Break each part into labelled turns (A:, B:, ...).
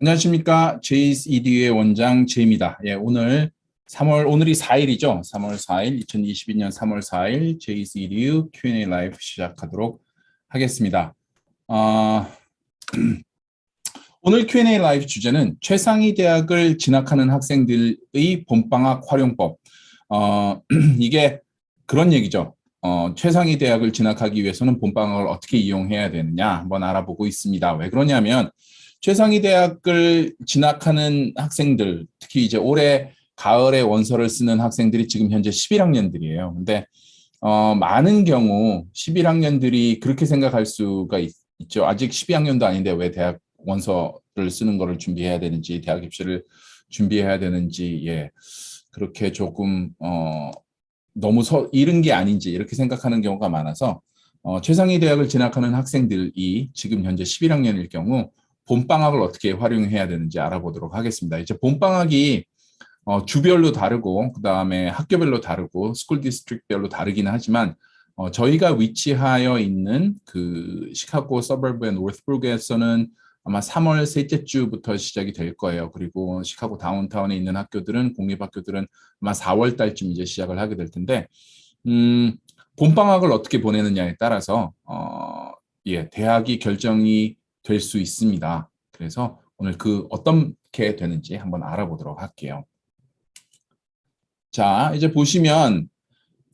A: 안녕하십니까. 제이스 이디의 원장 제입니다. 예, 오늘 3월, 오늘이 4일이죠. 3월 4일, 2022년 3월 4일 제이스 이디유 Q&A 라이브 시작하도록 하겠습니다. 아, 오늘 Q&A 라이브 주제는 최상위 대학을 진학하는 학생들의 봄방학 활용법. 어, 이게 그런 얘기죠. 어, 최상위 대학을 진학하기 위해서는 봄방학을 어떻게 이용해야 되느냐 한번 알아보고 있습니다. 왜 그러냐면 최상위 대학을 진학하는 학생들, 특히 이제 올해 가을에 원서를 쓰는 학생들이 지금 현재 11학년들이에요. 근데 어, 많은 경우 11학년들이 그렇게 생각할 수가 있, 죠 아직 12학년도 아닌데 왜 대학 원서를 쓰는 거를 준비해야 되는지, 대학 입시를 준비해야 되는지, 예. 그렇게 조금 어, 너무 서, 이른 게 아닌지 이렇게 생각하는 경우가 많아서 어, 최상위 대학을 진학하는 학생들이 지금 현재 11학년일 경우 봄방학을 어떻게 활용해야 되는지 알아보도록 하겠습니다. 이제 봄방학이 어, 주별로 다르고 그 다음에 학교별로 다르고 스쿨 디스트릭별로 다르긴 하지만 어, 저희가 위치하여 있는 그 시카고 서버브의 노스브룩에서는 아마 3월 셋째 주부터 시작이 될 거예요. 그리고 시카고 다운타운에 있는 학교들은 공립학교들은 아마 4월 달쯤 이제 시작을 하게 될 텐데 음, 봄방학을 어떻게 보내느냐에 따라서 어, 예, 대학이 결정이 될 수 있습니다. 그래서 오늘 그 어떻게 되는지 한번 알아보도록 할게요. 자, 이제 보시면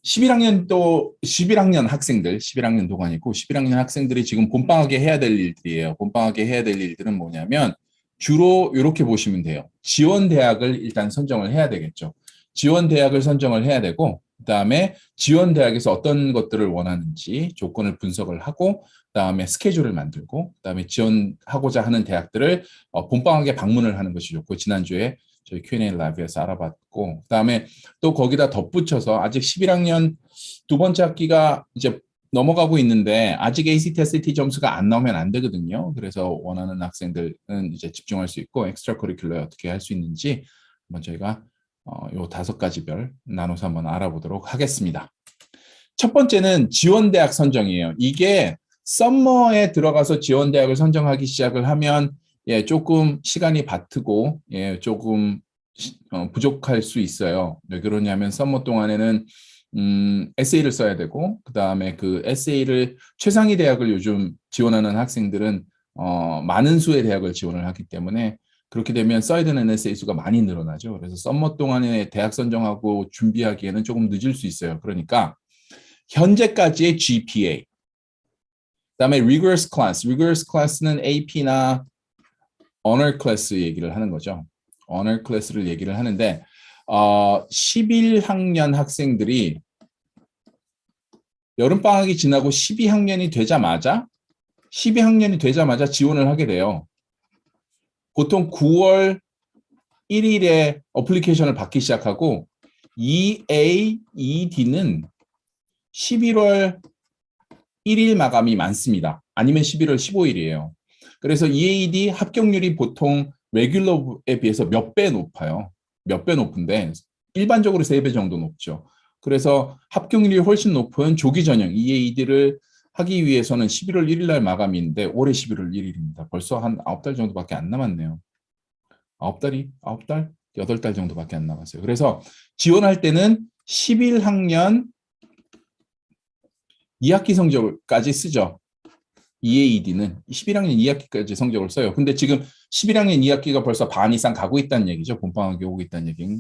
A: 11학년도 11학년 학생들, 11학년 도관이고 11학년 학생들이 지금 봄방학에 해야 될 일들이에요. 봄방학에 해야 될 일들은 뭐냐면 주로 이렇게 보시면 돼요. 지원 대학을 일단 선정을 해야 되겠죠. 지원 대학을 선정을 해야 되고 그다음에 지원 대학에서 어떤 것들을 원하는지 조건을 분석을 하고 그다음에 스케줄을 만들고 그다음에 지원하고자 하는 대학들을 어, 봄방학에 방문을 하는 것이 좋고 지난주에 저희 Q&A 라이브에서 알아봤고 그다음에 또 거기다 덧붙여서 아직 11학년 두 번째 학기가 이제 넘어가고 있는데 아직 ACT, SAT 점수가 안 나오면 안 되거든요. 그래서 원하는 학생들은 이제 집중할 수 있고 엑스트라 커리큘러에 어떻게 할 수 있는지 한번 저희가 어, 요 다섯 가지 별 나눠서 한번 알아보도록 하겠습니다. 첫 번째는 지원대학 선정이에요. 이게 썸머에 들어가서 지원대학을 선정하기 시작을 하면 예, 조금 시간이 바트고 예, 조금 어, 부족할 수 있어요. 왜 그러냐면 썸머 동안에는 음, 에세이를 써야 되고 그 다음에 그 에세이를 최상위 대학을 요즘 지원하는 학생들은 어, 많은 수의 대학을 지원을 하기 때문에 그렇게 되면 써야 되는 에세이 수가 많이 늘어나죠. 그래서 썸머 동안에 대학 선정하고 준비하기에는 조금 늦을 수 있어요. 그러니까 현재까지의 GPA 그다음에 rigorous class, rigorous class는 AP나 honor class 얘기를 하는 거죠. honor class를 얘기를 하는데 어, 11학년 학생들이 여름방학이 지나고 12학년이 되자마자 12학년이 되자마자 지원을 하게 돼요. 보통 9월 1일에 어플리케이션을 받기 시작하고 EAED는 11월 1일 마감이 많습니다. 아니면 11월 15일이에요. 그래서 EAD 합격률이 보통 레귤러에 비해서 몇 배 높아요. 몇 배 높은데 일반적으로 3배 정도 높죠. 그래서 합격률이 훨씬 높은 조기 전형 EAD를 하기 위해서는 11월 1일 날 마감인데 올해 11월 1일입니다. 벌써 한 9달 정도밖에 안 남았네요. 9달이 9달? 8달 정도밖에 안 남았어요. 그래서 지원할 때는 11학년 2학기 성적까지 쓰죠. EAD는 11학년 2학기까지 성적을 써요. 근데 지금 11학년 2학기가 벌써 반 이상 가고 있다는 얘기죠. 본방학이 오고 있다는 얘기,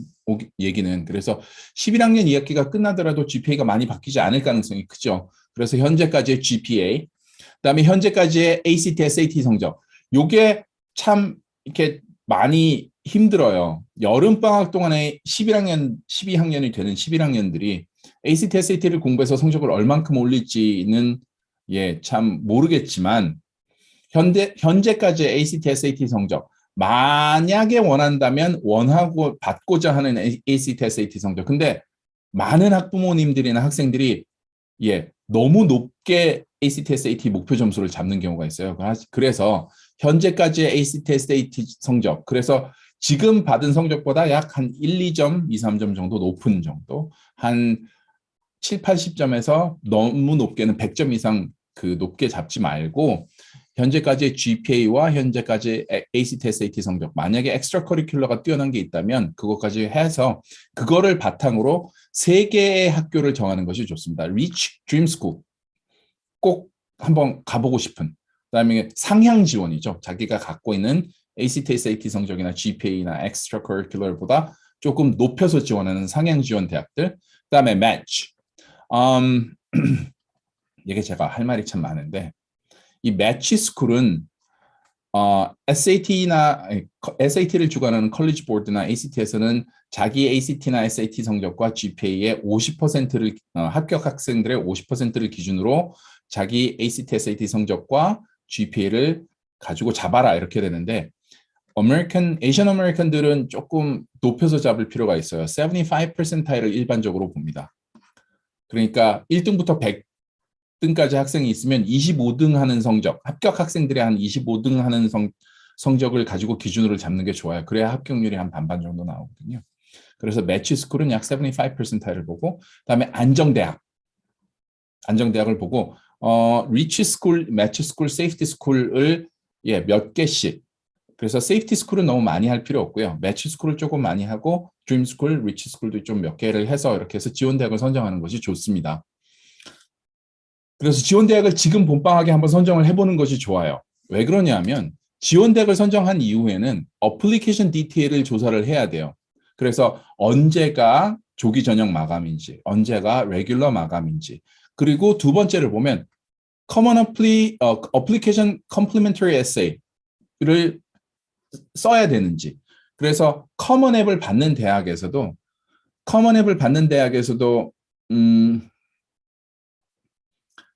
A: 얘기는. 그래서 11학년 2학기가 끝나더라도 GPA가 많이 바뀌지 않을 가능성이 크죠. 그래서 현재까지의 GPA, 그다음에 현재까지의 ACT, SAT 성적. 요게 참 이렇게 많이 힘들어요. 여름 방학 동안에 11학년, 12학년이 되는 11학년들이 ACT, SAT를 공부해서 성적을 얼만큼 올릴지는 예, 참 모르겠지만 현재 현재까지의 ACT, SAT 성적 만약에 원한다면 원하고 받고자 하는 ACT, SAT 성적. 근데 많은 학부모님들이나 학생들이 예, 너무 높게 ACT, SAT 목표 점수를 잡는 경우가 있어요. 그래서 현재까지의 ACT, SAT 성적, 그래서 지금 받은 성적보다 약 한 1, 2점, 2, 3점 정도 높은 정도, 한 7, 80점에서 너무 높게는 100점 이상 그 높게 잡지 말고 현재까지의 GPA와 현재까지 ACT, SAT 성적, 만약에 엑스트라 커리큘러가 뛰어난 게 있다면 그것까지 해서 그거를 바탕으로 세 개의 학교를 정하는 것이 좋습니다. Reach Dream School 꼭 한번 가보고 싶은 그다음에 상향 지원이죠. 자기가 갖고 있는 ACT, SAT 성적이나 GPA나 엑스트라 커리큘러보다 조금 높여서 지원하는 상향 지원 대학들. 그다음에 match. 음, 이게 제가 할 말이 참 많은데 이 매치 스쿨은 어, SAT나 SAT를 주관하는 컬리지 보드나 ACT에서는 자기 ACT나 SAT 성적과 GPA의 50%를 어, 합격 학생들의 50%를 기준으로 자기 ACT, SAT 성적과 GPA를 가지고 잡아라 이렇게 되는데 아메리칸 에이션 아메리칸들은 조금 높여서 잡을 필요가 있어요. 75%타일을 일반적으로 봅니다. 그러니까 1등부터 100 등까지 학생이 있으면 25등 하는 성적, 합격 학생들의 한 25등 하는 성, 성적을 가지고 기준으로 잡는 게 좋아요. 그래야 합격률이 한 반반 정도 나오거든요. 그래서 매치 스쿨은 약 75%를 보고 그다음에 안정대학 안정대학을 보고 어 리치 스쿨, 매치 스쿨, 세이프티 스쿨을 예, 몇 개씩 그래서 세이프티 스쿨은 너무 많이 할 필요 없고요. 매치 스쿨을 조금 많이 하고 드림 스쿨, 리치 스쿨도 좀 몇 개를 해서 이렇게 해서 지원 대학을 선정하는 것이 좋습니다. 그래서 지원 대학을 지금 본방학에 한번 선정을 해보는 것이 좋아요. 왜 그러냐면 지원 대학을 선정한 이후에는 어플리케이션 디테일을 조사를 해야 돼요. 그래서 언제가 조기 전형 마감인지, 언제가 레귤러 마감인지, 그리고 두 번째를 보면 Common Appli, 어, Application Complementary Essay를 써야 되는지. 그래서 커먼 앱을 받는 대학에서도 커먼 앱을 받는 대학에서도 음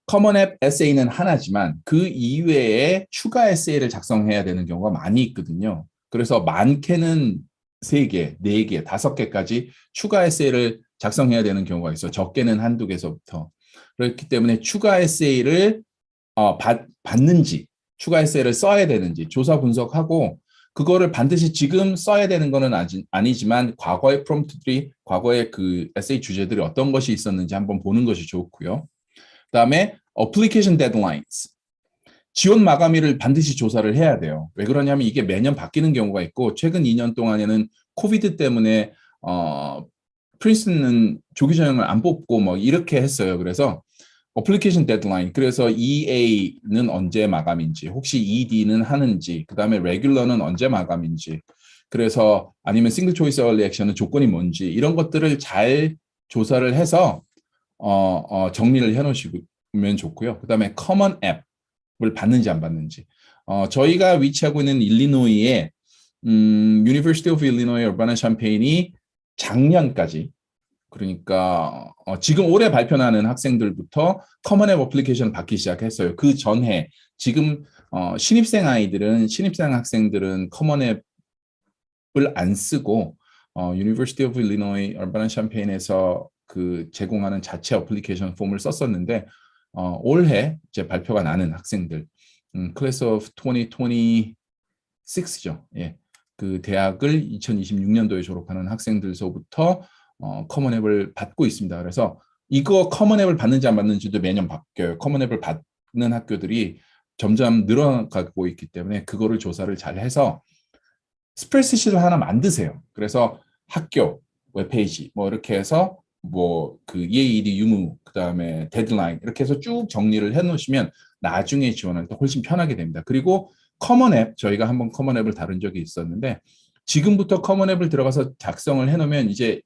A: 커먼 앱 에세이는 하나지만 그 이외에 추가 에세이를 작성해야 되는 경우가 많이 있거든요. 그래서 많게는 3개, 4개, 5개까지 추가 에세이를 작성해야 되는 경우가 있어. 적게는 한두 개서부터. 그렇기 때문에 추가 에세이를 어, 받, 받는지, 추가 에세이를 써야 되는지 조사 분석하고 그거를 반드시 지금 써야 되는 거는 아지, 아니지만 과거의 프롬프트들이 과거의 그 에세이 주제들이 어떤 것이 있었는지 한번 보는 것이 좋고요. 그다음에 어플리케이션 데드라인스 지원 마감일을 반드시 조사를 해야 돼요. 왜 그러냐면 이게 매년 바뀌는 경우가 있고 최근 2년 동안에는 코비드 때문에 어 프린스는 조기 전형을 안 뽑고 뭐 이렇게 했어요. 그래서 어플리케이션 데드라인 그래서 EA는 언제 마감인지 혹시 ED는 하는지 그 다음에 레귤러는 언제 마감인지 그래서 아니면 싱글 초이스 얼리 액션은 조건이 뭔지 이런 것들을 잘 조사를 해서 어, 어, 정리를 해놓으시면 좋고요. 그 다음에 커먼 앱을 받는지 안 받는지 어, 저희가 위치하고 있는 일리노이의 음, University of Illinois Urbana-Champaign이 작년까지 그러니까 어, 지금 올해 발표나는 학생들부터 커먼 앱 어플리케이션을 받기 시작했어요. 그 전해 지금 어, 신입생 아이들은 신입생 학생들은 커먼 앱을 안 쓰고 어, University of Illinois 얼바나 샴페인에서 그 제공하는 자체 어플리케이션 폼을 썼었는데 어, 올해 이제 발표가 나는 학생들 음, 클래스 오브 2026죠. 예. 그 대학을 2026년도에 졸업하는 학생들서부터 어, 커먼 앱을 받고 있습니다. 그래서 이거 커먼 앱을 받는지 안 받는지도 매년 바뀌어요. 커먼 앱을 받는 학교들이 점점 늘어가고 있기 때문에 그거를 조사를 잘 해서 스프레드시트를 하나 만드세요. 그래서 학교, 웹페이지 뭐 이렇게 해서 뭐그 EAD 유무 그다음에 데드라인 이렇게 해서 쭉 정리를 해 놓으시면 나중에 지원할 때 훨씬 편하게 됩니다. 그리고 커먼 앱 저희가 한번 커먼 앱을 다룬 적이 있었는데 지금부터 커먼 앱을 들어가서 작성을 해 놓으면 이제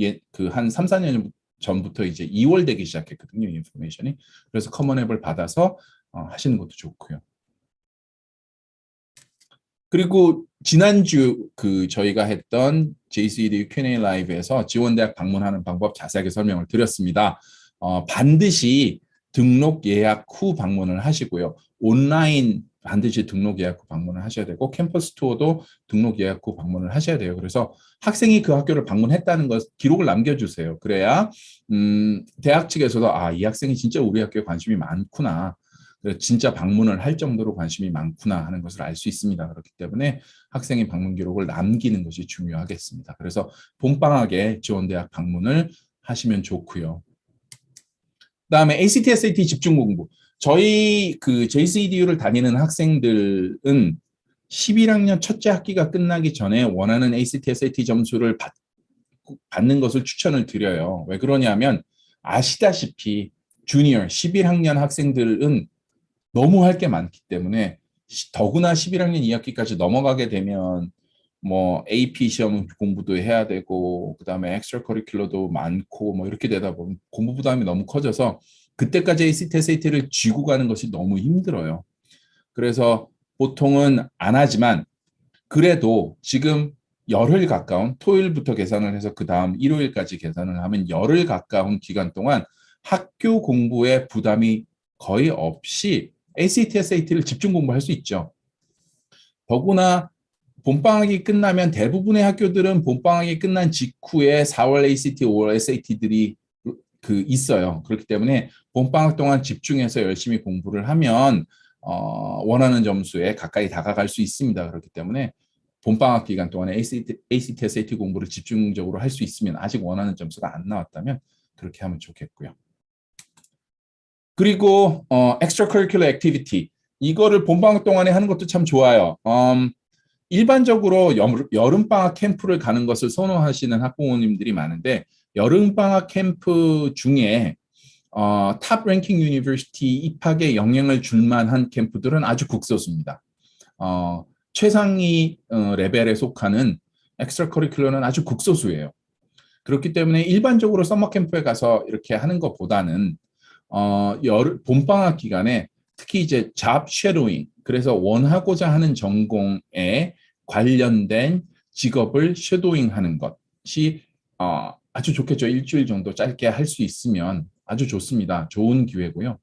A: 예, 그한 3, 4년 전부터 이제 2월 되기 시작했거든요, 인포메이션이. 그래서 커먼 앱을 받아서 어, 하시는 것도 좋고요. 그리고 지난주 그 저희가 했던 JCD Q&A 라이브에서 지원대학 방문하는 방법 자세하게 설명을 드렸습니다. 어, 반드시 등록 예약 후 방문을 하시고요. 온라인 반드시 등록 예약 후 방문을 하셔야 되고 캠퍼스 투어도 등록 예약 후 방문을 하셔야 돼요. 그래서 학생이 그 학교를 방문했다는 것 기록을 남겨주세요. 그래야 음, 대학 측에서도 아 이 학생이 진짜 우리 학교에 관심이 많구나. 진짜 방문을 할 정도로 관심이 많구나 하는 것을 알 수 있습니다. 그렇기 때문에 학생의 방문 기록을 남기는 것이 중요하겠습니다. 그래서 봄방학에 지원대학 방문을 하시면 좋고요. 그다음에 ACT, SAT 집중 공부. 저희 그 JCEDU를 다니는 학생들은 11학년 첫째 학기가 끝나기 전에 원하는 ACT, SAT 점수를 받, 받는 것을 추천을 드려요. 왜 그러냐면 아시다시피 주니어 11학년 학생들은 너무 할 게 많기 때문에 시- 더구나 11학년 2학기까지 넘어가게 되면 뭐 AP 시험 공부도 해야 되고 그다음에 엑스트라 커리큘러도 많고 뭐 이렇게 되다 보면 공부 부담이 너무 커져서 그때까지 ACT, SAT를 쥐고 가는 것이 너무 힘들어요. 그래서 보통은 안 하지만 그래도 지금 열흘 가까운 토요일부터 계산을 해서 그 다음 일요일까지 계산을 하면 열흘 가까운 기간 동안 학교 공부에 부담이 거의 없이 ACT, SAT를 집중 공부할 수 있죠. 더구나 봄방학이 끝나면 대부분의 학교들은 봄방학이 끝난 직후에 4월 ACT, 5월 SAT들이 그 있어요. 그렇기 때문에 봄방학 동안 집중해서 열심히 공부를 하면 어, 원하는 점수에 가까이 다가갈 수 있습니다. 그렇기 때문에 봄방학 기간 동안에 ACT, ACT, SAT 공부를 집중적으로 할 수 있으면 아직 원하는 점수가 안 나왔다면 그렇게 하면 좋겠고요. 그리고 어, extracurricular activity 이거를 봄방학 동안에 하는 것도 참 좋아요. 음, 일반적으로 여름, 여름 방학 캠프를 가는 것을 선호하시는 학부모님들이 많은데 여름 방학 캠프 중에 어, 탑 랭킹 유니버시티 입학에 영향을 줄 만한 캠프들은 아주 극소수입니다. 어, 최상위 어, 레벨에 속하는 엑스트라 커리큘러는 아주 극소수예요. 그렇기 때문에 일반적으로 서머 캠프에 가서 이렇게 하는 것보다는 어, 여름 봄방학 기간에 특히 이제 잡 쉐도잉 그래서 원하고자 하는 전공에 관련된 직업을 쉐도잉 하는 것이 어, 아주 좋겠죠. 일주일 정도 짧게 할 수 있으면 아주 좋습니다. 좋은 기회고요.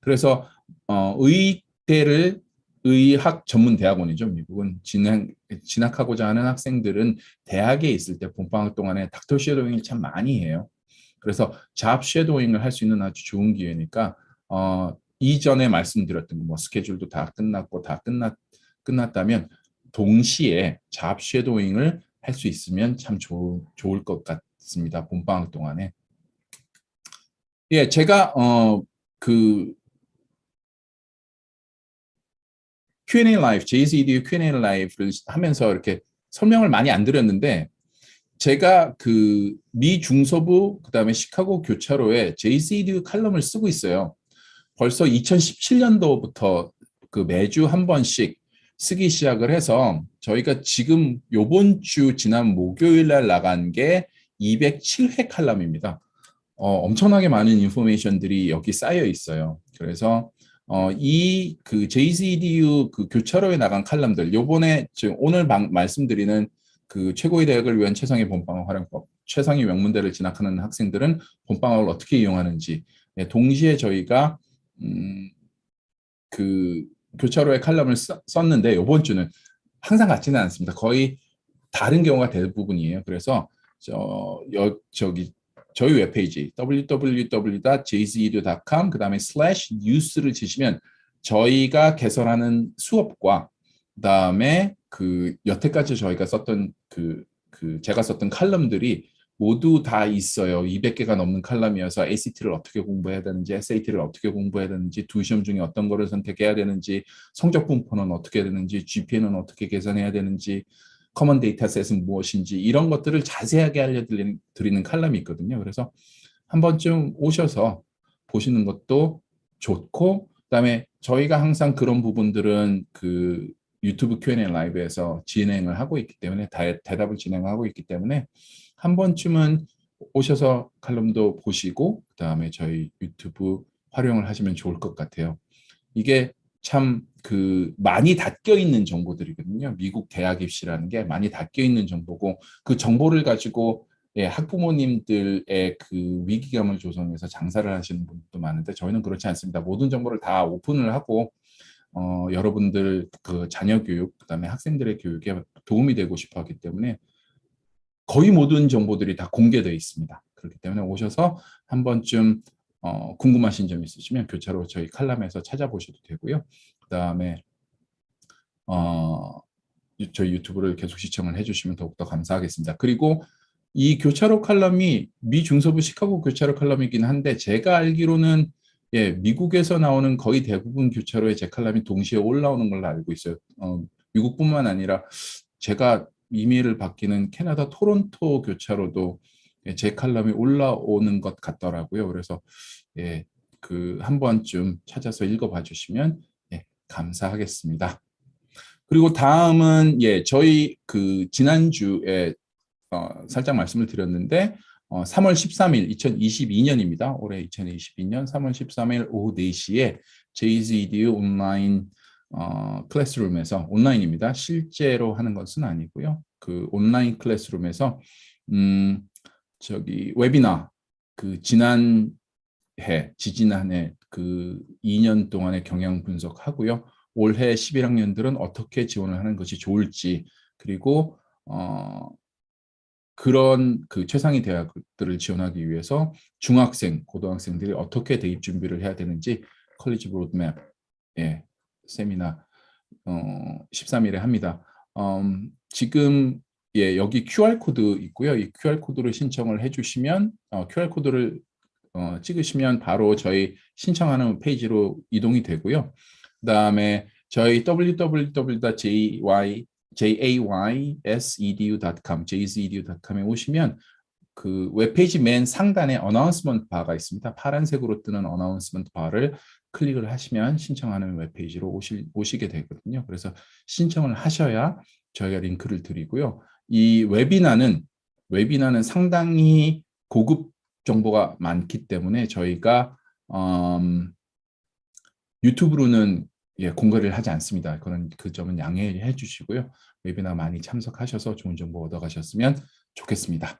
A: 그래서 어, 의대를 의학 전문 대학원이죠. 미국은 진학, 진학하고자 하는 학생들은 대학에 있을 때 봄방학 동안에 닥터 쉐도잉을 참 많이 해요. 그래서 잡 쉐도잉을 할 수 있는 아주 좋은 기회니까 어, 이전에 말씀드렸던 뭐 스케줄도 다 끝났고 다 끝났 끝났다면 동시에 잡 쉐도잉을 할 수 있으면 참 좋, 좋을 것 같습니다. 봄방학 동안에. 예, 제가 어 그 Q&A 라이브, JCEDU Q&A 라이브를 하면서 이렇게 설명을 많이 안 드렸는데 제가 그 미 중서부 그다음에 시카고 교차로에 JCEDU 칼럼을 쓰고 있어요. 벌써 2017년도부터 그 매주 한 번씩 쓰기 시작을 해서 저희가 지금 요번 주 지난 목요일 날 나간 게 207회 칼럼입니다. 어, 엄청나게 많은 인포메이션들이 여기 쌓여 있어요. 그래서 어, 이 그 JCDU 그 교차로에 나간 칼럼들 요번에 지금 오늘 방, 말씀드리는 그 최고의 대학을 위한 최상의 봄방학 활용법, 최상의 명문대를 진학하는 학생들은 봄방학을 어떻게 이용하는지 네, 동시에 저희가 음, 그 교차로에 칼럼을 써, 썼는데 이번 주는 항상 같지는 않습니다. 거의 다른 경우가 대부분이에요. 그래서 저 여, 저기 저희 웹페이지 www.jcedu.com 그 다음에 slash news를 치시면 저희가 개설하는 수업과 그 다음에 그 여태까지 저희가 썼던 그, 그 제가 썼던 칼럼들이 모두 다 있어요. 200개가 넘는 칼럼이어서 ACT를 어떻게 공부해야 되는지, SAT를 어떻게 공부해야 되는지, 두 시험 중에 어떤 거를 선택해야 되는지, 성적 분포는 어떻게 되는지, GPA는 어떻게 계산해야 되는지, 커먼 데이터셋은 무엇인지 이런 것들을 자세하게 알려드리는 드리는 칼럼이 있거든요. 그래서 한 번쯤 오셔서 보시는 것도 좋고, 그다음에 저희가 항상 그런 부분들은 그 유튜브 Q&A 라이브에서 진행을 하고 있기 때문에 다, 대답을 진행하고 있기 때문에 한 번쯤은 오셔서 칼럼도 보시고 그 다음에 저희 유튜브 활용을 하시면 좋을 것 같아요. 이게 참 그 많이 닫혀 있는 정보들이거든요. 미국 대학 입시라는 게 많이 닫혀 있는 정보고 그 정보를 가지고 예, 학부모님들의 그 위기감을 조성해서 장사를 하시는 분도 많은데 저희는 그렇지 않습니다. 모든 정보를 다 오픈을 하고 어, 여러분들 그 자녀 교육 그 다음에 학생들의 교육에 도움이 되고 싶어 하기 때문에 거의 모든 정보들이 다 공개되어 있습니다. 그렇기 때문에 오셔서 한 번쯤 어, 궁금하신 점 있으시면 교차로 저희 칼럼에서 찾아보셔도 되고요. 그 다음에 어, 저희 유튜브를 계속 시청을 해주시면 더욱더 감사하겠습니다. 그리고 이 교차로 칼럼이 미 중서부 시카고 교차로 칼럼이긴 한데 제가 알기로는 예, 미국에서 나오는 거의 대부분 교차로에 제 칼럼이 동시에 올라오는 걸로 알고 있어요. 어, 미국뿐만 아니라 제가 이메일을 받기는 캐나다 토론토 교차로도 예, 제 칼럼이 올라오는 것 같더라고요. 그래서 예, 그 한 번쯤 찾아서 읽어봐 주시면 예, 감사하겠습니다. 그리고 다음은 예, 저희 그 지난주에 어, 살짝 말씀을 드렸는데 어, 3월 13일 2022년입니다. 올해 2022년 3월 13일 오후 4시에 JZEDU 온라인 어, 클래스룸에서 온라인입니다. 실제로 하는 것은 아니고요. 그 온라인 클래스룸에서 음, 저기 웨비나 그 지난 해 지지난해 그 2년 동안의 경영 분석하고요. 올해 11학년들은 어떻게 지원을 하는 것이 좋을지 그리고 어, 그런 그 최상위 대학들을 지원하기 위해서 중학생, 고등학생들이 어떻게 대입 준비를 해야 되는지 컬리지 로드맵 예, 세미나 어, 13일에 합니다. 음, 지금 예, 여기 QR 코드 있고요. 이 QR 코드를 신청을 해주시면 어, QR 코드를 어, 찍으시면 바로 저희 신청하는 페이지로 이동이 되고요. 그 다음에 저희 www.jy jaysedu.com, jaysedu.com에 오시면 그 웹페이지 맨 상단에 어나운스먼트 바가 있습니다. 파란색으로 뜨는 어나운스먼트 바를 클릭을 하시면 신청하는 웹페이지로 오실, 오시게 되거든요. 그래서 신청을 하셔야 저희가 링크를 드리고요. 이 웨비나는 웨비나는 상당히 고급 정보가 많기 때문에 저희가 음, 유튜브로는 예, 공개를 하지 않습니다. 그런 그 점은 양해해 주시고요. 웨비나 많이 참석하셔서 좋은 정보 얻어가셨으면 좋겠습니다.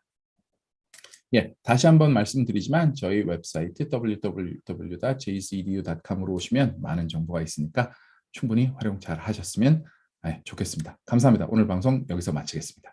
A: 예, 다시 한번 말씀드리지만 저희 웹사이트 www.jcedu.com으로 오시면 많은 정보가 있으니까 충분히 활용 잘 하셨으면 예, 좋겠습니다. 감사합니다. 오늘 방송 여기서 마치겠습니다.